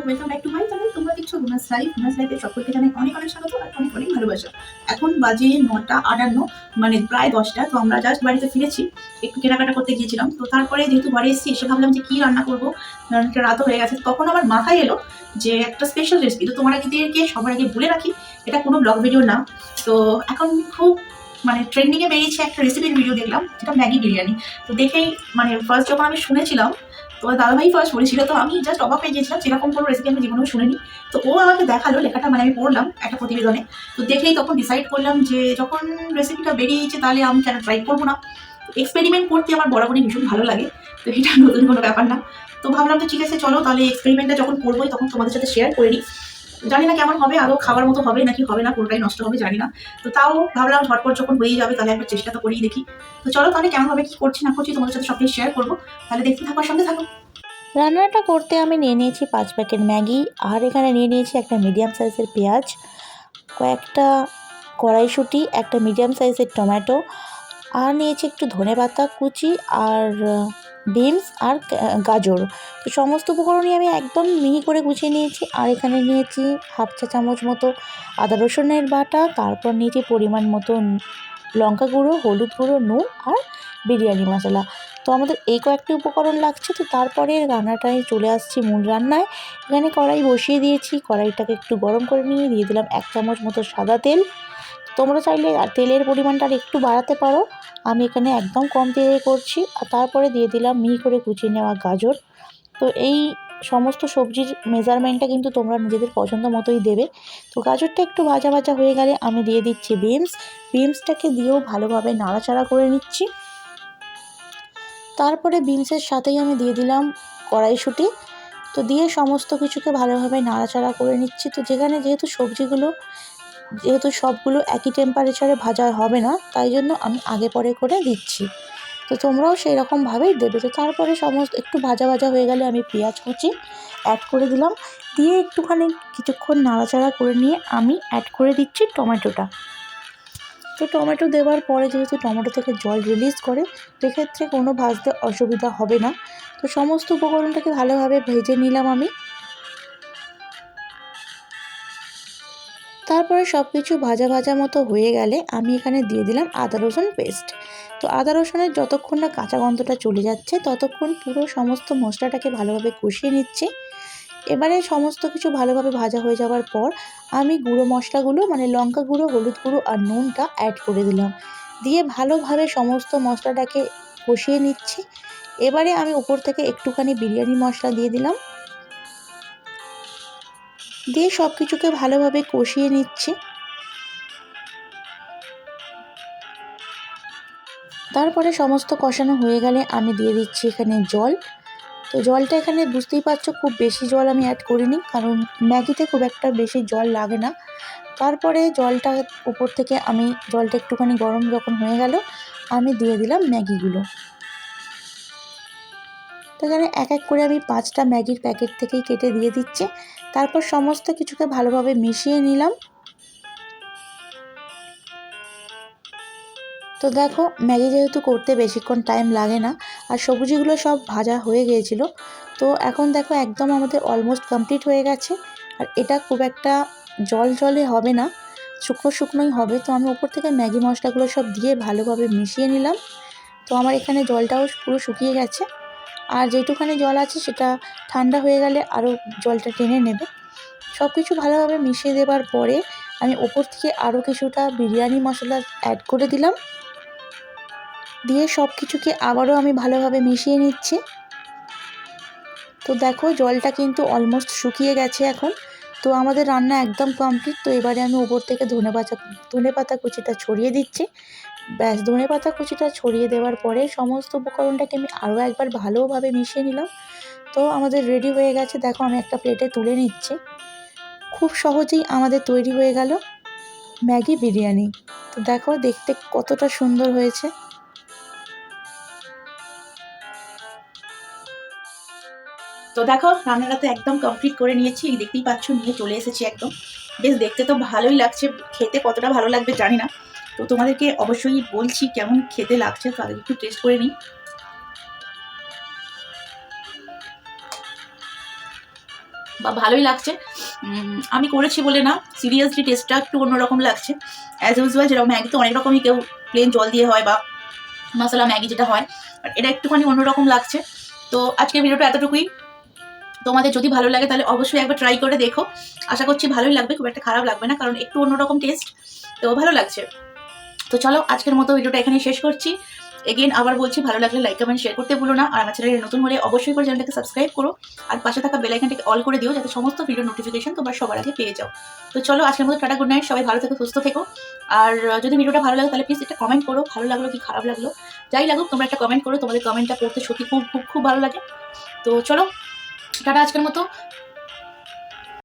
Welcome back to my channel তোমরা দেখছ গুনাস life গুনাস লাইফে সকলকে জানাই অনেক অনেক স্বাগত আর অনেক অনেক ভালোবাসা। এখন বাজে নটা আটান্ন মানে প্রায় দশটা, তো আমরা জাস্ট বাড়িতে ফিরেছি। একটু কেনাকাটা করতে গিয়েছিলাম। তো তারপরে যেহেতু বাড়ি এসেছি, এসে ভাবলাম যে কী রান্না করব? রান্নাটা রাতও হয়ে গেছে। তখন আমার মাথায় এলো যে একটা স্পেশাল রেসিপি তো তোমার আগেদেরকে সবার আগে বলে রাখি, এটা কোনো ব্লগ ভিডিও না। তো এখন খুব মানে ট্রেন্ডিংয়ে বেরিয়েছে একটা রেসিপির ভিডিও দেখলাম, যেটা ম্যাগি বিরিয়ানি। তো দেখেই মানে ফার্স্ট যখন আমি শুনেছিলাম তো দাদাভাই ফার্স্ট বলেছিল তো আমি জাস্ট অবাক হয়ে গেছিলাম সেরকম কোনো রেসিপি আমি জীবনেও শুনিনি। তো ও আমাকে দেখাল লেখাটা মানে আমি পড়লাম একটা প্রতিবেদনে। তো দেখেই তখন ডিসাইড করলাম যে যখন রেসিপিটা বেরিয়েছে, তাহলে আমি কেন ট্রাই করব না? এক্সপেরিমেন্ট করতে আমার বরাবরই ভীষণ ভালো লাগে, তো এটা নতুন কোনো ব্যাপার না। তো ভাবলাম যে ঠিক আছে, চলো তাহলে এক্সপেরিমেন্টটা যখন করবোই, তখন তোমাদের সাথে শেয়ার করে নিই। জানি না কেমন হবে আরও খাবার মতো হবে নাকি, হবে না, পুরোটাই নষ্ট হবে, জানি না। তো তাও ভাবলাম ঝটপট যখন হয়েই যাবে, তাহলে একবার চেষ্টা তো করেই দেখি। তো চলো তাহলে কেমন হবে, কি করছি না করছি তোমাদের সাথে সবটাই শেয়ার করব। তাহলে দেখতে থাকার সঙ্গে থাকো। রান্নাটা করতে আমি নিয়ে নিয়েছি পাঁচ প্যাকেট ম্যাগি, আর এখানে নিয়ে নিয়েছি একটা মিডিয়াম সাইজের পেঁয়াজ, কয়েকটা কড়াইশুঁটি, একটা মিডিয়াম সাইজের টমেটো, আর নিয়েছি একটু ধনে পাতা কুচি, আর বিনস আর গাজর। তো সমস্ত উপকরণই আমি একদম মিহি করে গুছিয়ে নিয়েছি। আর এখানে নিয়েছি হাফ চা চামচ মতো আদা রসুনের বাটা, তারপর নিয়েছি পরিমাণ মতো লঙ্কা গুঁড়ো, হলুদ গুঁড়ো, নুন আর বিরিয়ানি মশলা। তো আমাদের এই কয়েকটি উপকরণ লাগছে, তো তারপরে রান্নাটায় চলে আসছি মূল রান্নায়। এখানে কড়াই বসিয়ে দিয়েছি, কড়াইটাকে একটু গরম করে নিয়ে দিয়ে দিলাম এক চামচ মতো সাদা তেল। তোমরা চাইলে তেলের পরিমাণটা আর একটু বাড়াতে পারো। আমি এখানে একদম কম তেলে করছি। আর তারপরে দিয়ে দিলাম মিহি করে কুচিয়ে নেওয়া গাজর। তো এই সমস্ত সবজির মেজারমেন্টটা কিন্তু তোমরা নিজেদের পছন্দ মতোই দেবে। তো গাজরটা একটু ভাজা ভাজা হয়ে গেলে আমি দিয়ে দিচ্ছি বিনস বিনসটাকে দিয়েও ভালোভাবে নাড়াচাড়া করে নিচ্ছি। তারপরে বিনসের সাথেই আমি দিয়ে দিলাম কড়াইশুঁটি। তো দিয়ে সমস্ত কিছুকে ভালোভাবে নাড়াচাড়া করে নিচ্ছি। তো যেখানে যেহেতু সবজিগুলো যেহেতু সবগুলো একই টেম্পারেচারে ভাজা হবে না, তাই জন্য আমি আগে পরে করে দিচ্ছি। তো তোমরাও সেই রকমভাবেই দেবে। তো তারপরে সমস্ত, একটু ভাজা ভাজা হয়ে গেলে আমি পেঁয়াজ কুচি অ্যাড করে দিলাম। দিয়ে একটুখানি কিছুক্ষণ নাড়াচাড়া করে নিয়ে আমি অ্যাড করে দিচ্ছি টমেটোটা। তো টমেটো দেওয়ার পরে যেহেতু টমেটো থেকে জল রিলিজ করে, সেক্ষেত্রে কোনো ভাজতে অসুবিধা হবে না। তো সমস্ত উপকরণটাকে ভালোভাবে ভেজে নিলাম আমি। তারপরে সব কিছু ভাজা ভাজা মতো হয়ে গেলে আমি এখানে দিয়ে দিলাম আদা রসুন পেস্ট তো আদা রসুনের যতক্ষণ না কাঁচা গন্ধটা চলে যাচ্ছে, ততক্ষণ পুরো সমস্ত মশলাটাকে ভালোভাবে কষিয়ে নিচ্ছে। এবারে সমস্ত কিছু ভালোভাবে ভাজা হয়ে যাওয়ার পর আমি গুঁড়ো মশলাগুলো মানে লঙ্কা গুঁড়ো, হলুদ গুঁড়ো আর নুনটা অ্যাড করে দিলাম। দিয়ে ভালোভাবে সমস্ত মশলাটাকে কষিয়ে নিচ্ছি। এবারে আমি উপর থেকে একটুখানি বিরিয়ানি মশলা দিয়ে দিলাম। দিয়ে সব কিছুকে ভালোভাবে কষিয়ে নিচ্ছি। তারপরে সমস্ত কষানো হয়ে গেলে আমি দিয়ে দিচ্ছি এখানে জল। তো জলটা এখানে বুঝতেই পারছ খুব বেশি জল আমি অ্যাড করিনি, কারণ ম্যাগিতে খুব একটা বেশি জল লাগে না। তারপরে জলটা উপর থেকে আমি, জলটা একটুখানি গরম যখন হয়ে গেল, আমি দিয়ে দিলাম ম্যাগিগুলো। তো এখানে এক এক করে আমি পাঁচটা ম্যাগির প্যাকেট থেকেই কেটে দিয়ে দিচ্ছি। তারপর সমস্ত কিছুকে ভালোভাবে মিশিয়ে নিলাম। তো দেখো, ম্যাগি যেহেতু করতে বেশিক্ষণ টাইম লাগে না, আর সবজিগুলো সব ভাজা হয়ে গিয়েছিল, তো এখন দেখো একদম আমাদের অলমোস্ট কমপ্লিট হয়ে গেছে, আর এটা খুব একটা জল জলে হবে না, শুকনো শুকনোই হবে, তো আমি উপর থেকে ম্যাগি মশলাগুলো সব দিয়ে ভালোভাবে মিশিয়ে নিলাম। তো আমার এখানে জলটাও পুরো শুকিয়ে গেছে। আর যেটুখানি জল আছে সেটা ঠান্ডা হয়ে গেলে আরও জলটা টেনে নেবে। সব কিছু ভালোভাবে মিশিয়ে দেওয়ার পরে আমি ওপর থেকে আরও কিছুটা বিরিয়ানি মশলা অ্যাড করে দিলাম। দিয়ে সব কিছুকে আবারও আমি ভালোভাবে মিশিয়ে নিচ্ছি। তো দেখো জলটা কিন্তু অলমোস্ট শুকিয়ে গেছে এখন। তো আমাদের রান্না একদম কমপ্লিট তো এবারে আমি ওপর থেকে ধনে পাতা ধনে পাতা কুচিটা ছড়িয়ে দিচ্ছি। ব্যাস, ধনে পাতা কুচিটা ছড়িয়ে দেওয়ার পরে সমস্ত উপকরণটাকে আমি আরও একবার ভালোভাবে মিশিয়ে নিলাম। তো আমাদের রেডি হয়ে গেছে। দেখো আমি একটা প্লেটে তুলে নিচ্ছি। খুব সহজেই আমাদের তৈরি হয়ে গেল ম্যাগি বিরিয়ানি। তো দেখো, দেখতে কতটা সুন্দর হয়েছে। তো দেখো, রান্নাটা তো একদম কমপ্লিট করে নিয়েছি। দেখতেই পাচ্ছ, নিয়ে চলে এসেছি একদম। বেশ, দেখতে তো ভালোই লাগছে। খেতে কতটা ভালো লাগবে জানি না। তো তোমাদেরকে অবশ্যই বলছি কেমন খেতে লাগছে তাদের একটু টেস্ট করে নিই। বা ভালোই লাগছে। আমি করেছি বলে না সিরিয়াসলি টেস্টটা একটু অন্যরকম লাগছে। অ্যাজ ইউজুয়াল যেরকম ম্যাগি তো অনেক রকমই কেউ প্লেন জল দিয়ে হয় বা মশলা ম্যাগি যেটা হয় এটা একটুখানি অন্যরকম লাগছে। তো আজকের ভিডিওটা এতটুকুই। তোমাদের যদি ভালো লাগে তাহলে অবশ্যই একবার ট্রাই করে দেখো। আশা করছি ভালোই লাগবে, খুব একটা খারাপ লাগবে না, কারণ একটু অন্যরকম টেস্ট তো ভালো লাগছে। তো চলো, আজকের মতো ভিডিওটা এখানে শেষ করছি। এগেন আবার বলছি, ভালো লাগলে লাইক কমেন্ট শেয়ার করতে ভুলো না। আর আমার চ্যানেলে নতুন হলে অবশ্যই করে চ্যানেলটাকে সাবস্ক্রাইব করো। আর পাশে থাকা বেল আইকনটাকে অল করে দিও, যাতে সমস্ত ভিডিও নোটিফিকেশন তোমরা সবার আগে পেয়ে যাও। তো চলো, আজকের মতো টাটা গুড নাইট সবাই ভালো থেকো, সুস্থ থেকো। আর যদি ভিডিওটা ভালো লাগে, তাহলে প্লিজ একটা কমেন্ট করো, ভালো লাগল কি খারাপ লাগল। যাই লাগুক, তোমরা একটা কমেন্ট করো, তোমাদের কমেন্টটা পড়তে সত্যি খুব খুব খুব ভালো লাগে। তো চলো, টাটা আজকের মতো।